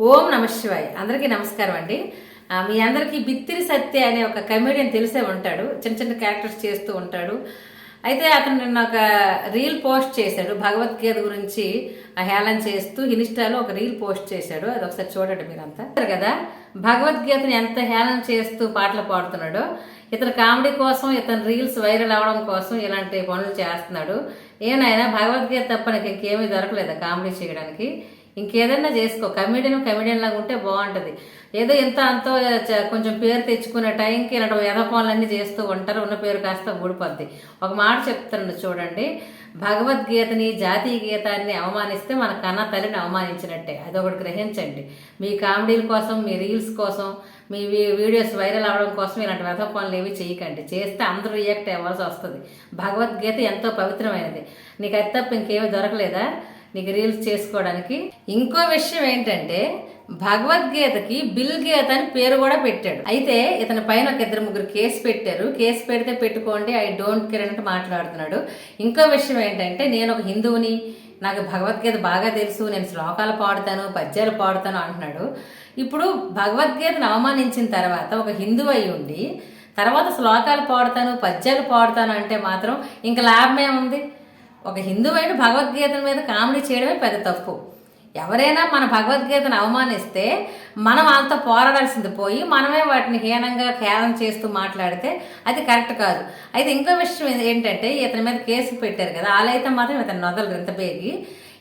ఓం నమ శివాయ్. అందరికీ నమస్కారం అండి. మీ అందరికీ బిత్తిరి సత్య అనే ఒక కమెడియన్ తెలిసే ఉంటాడు. చిన్న చిన్న క్యారెక్టర్స్ చేస్తూ ఉంటాడు. అయితే అతను నిన్న ఒక రీల్ పోస్ట్ చేశాడు. భగవద్గీత గురించి ఆ హేళన చేస్తూ ఇన్స్టాలో ఒక రీల్ పోస్ట్ చేశాడు. అది ఒకసారి చూడండి మీరంతా. కదా భగవద్గీతని ఎంత హేళన చేస్తూ పాటలు పాడుతున్నాడో ఇతను కామెడీ కోసం ఇతను రీల్స్ వైరల్ అవడం కోసం ఇలాంటి పనులు చేస్తున్నాడు. ఏమైనా భగవద్గీత తప్ప నాకు ఇంకేమీ దొరకలేదు కామెడీ చేయడానికి? ఇంకేదన్నా చేసుకో. కమెడియన్ కమెడియన్ లాగా ఉంటే బాగుంటుంది. ఏదో ఎంత అంతో కొంచెం పేరు తెచ్చుకునే టైంకి ఇలాంటి వ్యధ చేస్తూ ఉంటారు. ఉన్న పేరు కాస్త ఊడిపోద్ది. ఒక మాట చెప్తున్నాను చూడండి. భగవద్గీతని జాతీయ గీతాన్ని అవమానిస్తే మన కన్న తల్లిని అవమానించినట్టే. అదొకటి గ్రహించండి. మీ కామెడీల కోసం మీ రీల్స్ కోసం మీ వీడియోస్ వైరల్ అవడం కోసం ఇలాంటి వ్యధ పనులు ఏవి చేయకండి. చేస్తే అందరూ రియాక్ట్ అవ్వాల్సి వస్తుంది. భగవద్గీత ఎంతో పవిత్రమైనది. నీకు అది తప్ప ఇంకేమీ దొరకలేదా? నీకు రీల్స్ చేసుకోవడానికి. ఇంకో విషయం ఏంటంటే భగవద్గీతకి బిల్ గీత అని పేరు కూడా పెట్టాడు. అయితే ఇతని పైన ఒక ఇద్దరు ముగ్గురు కేసు పెట్టారు. కేసు పెడితే పెట్టుకోండి ఐ డోంట్ కేర్ అన్నట్టు మాట్లాడుతున్నాడు. ఇంకో విషయం ఏంటంటే నేను ఒక హిందువుని నాకు భగవద్గీత బాగా తెలుసు నేను శ్లోకాలు పాడతాను పద్యాలు పాడతాను అంటున్నాడు. ఇప్పుడు భగవద్గీతను అవమానించిన తర్వాత ఒక హిందువు అయి ఉండి తర్వాత శ్లోకాలు పాడతాను పద్యాలు పాడతాను అంటే మాత్రం ఇంకా లాభమే ఉంది ఒక హిందువైన భగవద్గీత మీద కామెడీ చేయడమే పెద్ద తప్పు. ఎవరైనా మన భగవద్గీతను అవమానిస్తే మనం వాళ్ళతో పోరాడాల్సింది పోయి మనమే వాటిని హీనంగా ఖేదం చేస్తూ మాట్లాడితే అది కరెక్ట్ కాదు. అయితే ఇంకో విషయం ఏంటంటే ఇతని మీద కేసు పెట్టారు కదా వాళ్ళైతే మాత్రం ఇతను నొదలు ఇంత బేగి.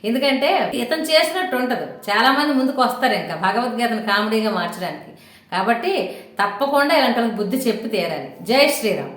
ఎందుకంటే ఇతను చేసినట్టు ఉంటుంది. చాలామంది ముందుకు వస్తారు ఇంకా భగవద్గీతను కామెడీగా మార్చడానికి. కాబట్టి తప్పకుండా ఇలాంటి వాళ్ళకి బుద్ధి చెప్పి తీరాలి. జై శ్రీరామ్.